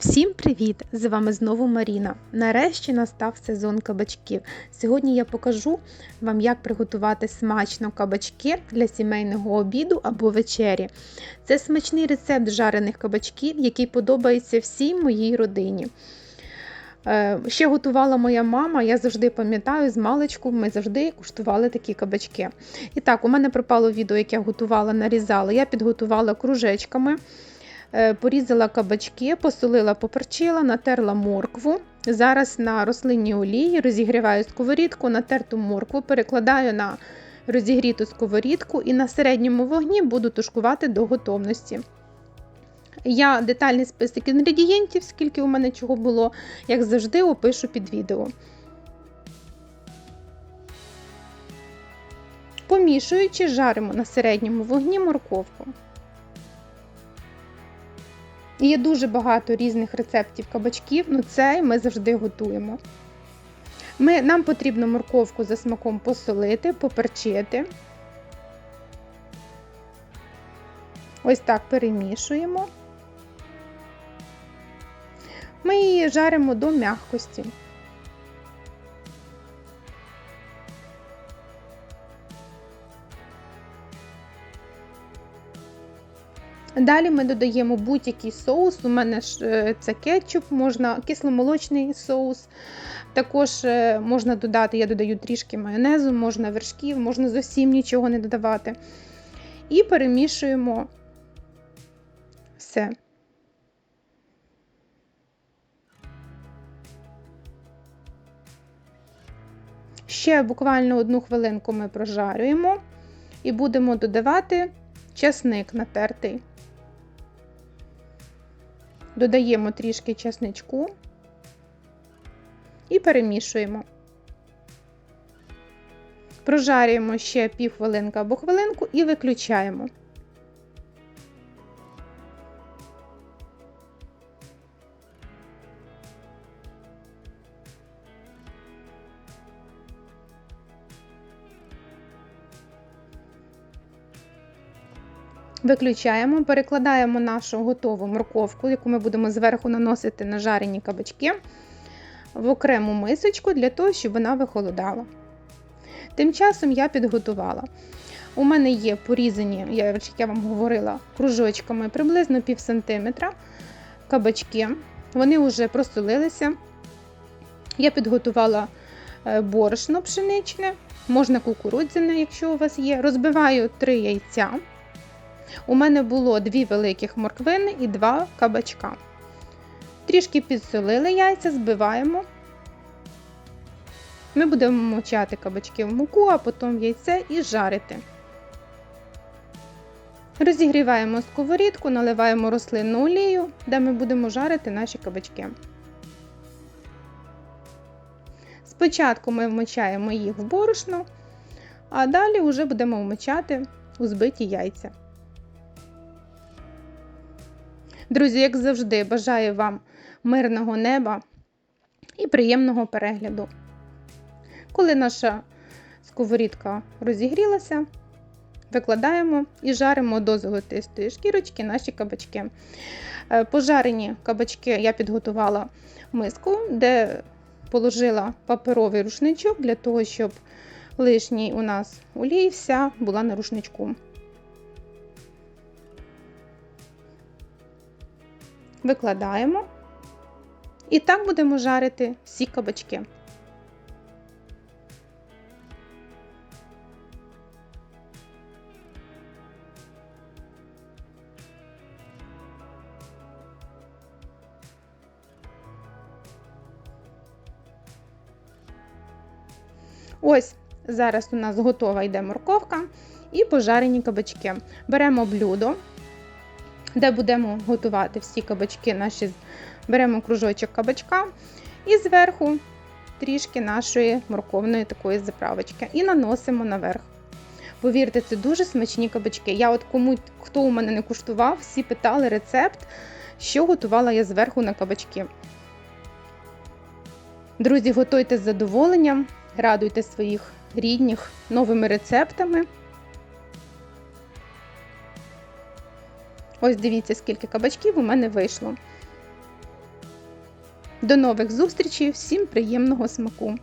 Всім привіт! З вами знову Маріна. Нарешті настав сезон кабачків. Сьогодні я покажу вам, як приготувати смачно кабачки для сімейного обіду або вечері. Це смачний рецепт жарених кабачків, який подобається всій моїй родині. Е, Ще готувала моя мама, я завжди пам'ятаю, з маличку ми завжди куштували такі кабачки. І так, у мене пропало відео, як я готувала, нарізала. Я підготувала кружечками. Е, Порізала кабачки, посолила, поперчила, натерла моркву. Зараз на рослинній олії розігріваю сковорідку, натерту моркву, перекладаю на розігріту сковорідку і на середньому вогні буду тушкувати до готовності. Я детальний список інгредієнтів, скільки у мене чого було, як завжди, опишу під відео. Помішуючи, жаримо на середньому вогні морковку. Є дуже багато різних рецептів кабачків, ну цей ми завжди готуємо. Ми, Нам потрібно морковку за смаком посолити, поперчити. Ось так перемішуємо. Ми її жаримо до м'якості. Далі ми додаємо будь-який соус. У мене ж е, це кетчуп, можна кисломолочний соус. Також е, можна додати, я додаю трішки майонезу, можна вершків, можна зовсім нічого не додавати. І перемішуємо все. Ще буквально одну хвилинку ми прожарюємо і будемо додавати часник натертий. Додаємо трішки часничку і перемішуємо. Прожарюємо ще пів хвилинки або хвилинку і виключаємо. Виключаємо, перекладаємо нашу готову морковку, яку ми будемо зверху наносити на жарені кабачки, в окрему мисочку для того, щоб вона вихолодала. Тим часом я підготувала. У мене є порізані, як я вам говорила, кружочками приблизно пів сантиметра кабачки. Вони вже просолилися. Я підготувала борошно пшеничне, можна кукурудзяне, якщо у вас є. Розбиваю 3 яйця. У мене було дві великих морквини і два кабачка. Трішки підсолили яйця, збиваємо. Ми будемо мочати кабачки в муку, а потім яйце і жарити. Розігріваємо сковорідку, наливаємо рослинну олію, де ми будемо жарити наші кабачки. Спочатку ми вмочаємо їх в борошно, а далі вже будемо вмочати у збиті яйця. Друзі, як завжди, бажаю вам мирного неба і приємного перегляду. Коли наша сковорідка розігрілася, викладаємо і жаримо до золотистої шкірочки наші кабачки. Пожарені кабачки я підготувала миску, де положила паперовий рушничок для того, щоб лишній у нас олій вся була на рушничку. Викладаємо. І так будемо жарити всі кабачки. Ось зараз у нас готова йде морковка і пожарені кабачки. Беремо блюдо де будемо готувати всі кабачки наші, беремо кружочок кабачка і зверху трішки нашої морковної такої заправочки і наносимо наверх. Повірте, це дуже смачні кабачки. Я от кому, хто у мене не куштував, всі питали рецепт, що готувала я зверху на кабачки. Друзі, готуйте з задоволенням, радуйте своїх рідних новими рецептами. Ось дивіться, скільки кабачків у мене вийшло. До нових зустрічей! Всім приємного смаку!